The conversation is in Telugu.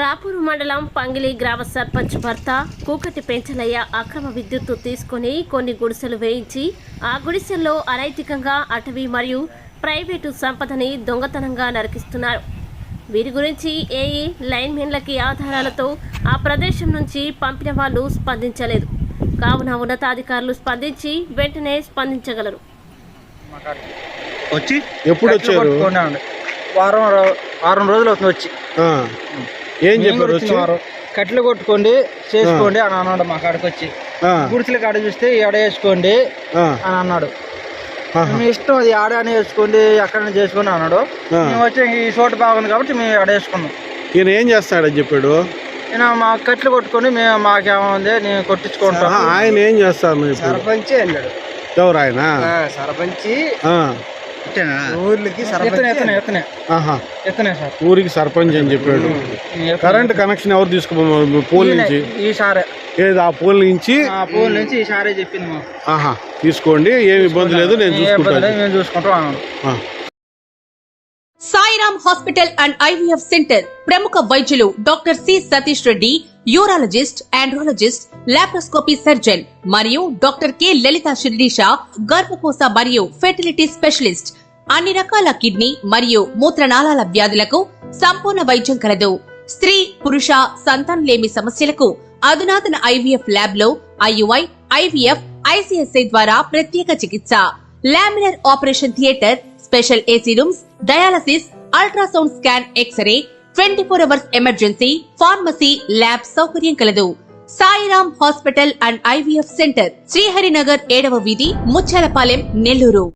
రాపూరు మండలం పంగిలి గ్రామ సర్పంచ్ భర్త కూకటి పెంచలయ్య అక్రమ విద్యుత్తు తీసుకొని కొన్ని గుడిసెలు వేయించి ఆ గుడిసెల్లో అనైతికంగా అటవీ మరియు ప్రైవేటు సంపదని దొంగతనంగా నరికిస్తున్నారు. వీరి గురించి ఏఈ లైన్మెన్లకి ఆధారాలతో ఆ ప్రదేశం నుంచి పంపిన వాళ్ళు స్పందించలేదు. కావున ఉన్నతాధికారులు స్పందించి వెంటనే స్పందించగలరు. వచ్చి? ఎప్పుడు వచ్చారు. వారం వారం రోజులు అవుతుంది వచ్చి. ఏం చెప్పారు వచ్చి. కట్లు కొట్టుకోండి చేసుకోండి అని అన్నాడు మా కాడికి వచ్చి. గుడిసెల కాడ చూస్తే ఆడ వేసుకోండి అని అన్నాడు. మీ ఇష్టం అది ఆడనే వేసుకోండి ఎక్కడైనా చేసుకోండి అన్నాడు. మేము వచ్చి ఈ చోటు బాగుంది కాబట్టి మేము ఆడ వేసుకున్నాం. ఈయన ఏం చేస్తాడని చెప్పాడు? నేను మా కట్లు కొట్టుకొని మేము మాకేముంది నేను కొట్టించుకుంటాం ఆయన ఏం చేస్తాను సర్పంచ్ అన్నాడు. ఎవరు ఆయన? సర్పంచ్. ఊర్లకి ఊరికి సర్పంచ్ అని చెప్పాడు. కరెంట్ కనెక్షన్ ఎవరు తీసుకోమన్నారు పోల్ నుంచి? ఈ సారే ఏది ఆ పోల్ నుంచి? ఆ పూల నుంచి ఈ సారే చెప్పింది మాకు. ఆహా తీసుకోండి ఏమి ఇబ్బంది లేదు నేను చూసుకుంటాను. చూసుకుంటాం. Sairam hospital and IVF centre ప్రముఖ వైద్యులు doctor C Satish Reddy urologist andrologist laparoscopy surgeon మరియు డాక్టర్ కె. లలిత శిరీష గర్భకోశ మరియు ఫెర్టిలిటీ స్పెషలిస్ట్ అన్ని రకాల కిడ్నీ మరియు మూత్రనాళాల వ్యాధులకు సంపూర్ణ వైద్యం కలదు. స్త్రీ పురుష సంతానం లేమి సమస్యలకు అధునాతన ఐవీఎఫ్ ల్యాబ్లో ఐయుఐ ఐవీఎఫ్ ఐసీఎస్ఐ ద్వారా ప్రత్యేక చికిత్స. Laminar operation theatre special AC rooms dialysis ultrasound scan X ray twenty four hours emergency pharmacy lab సౌకర్యం కలదు. Sairam hospital and IVF centre Sriharinagar ఏడవ వీధి ముచ్చాలపాలెం నెల్లూరు.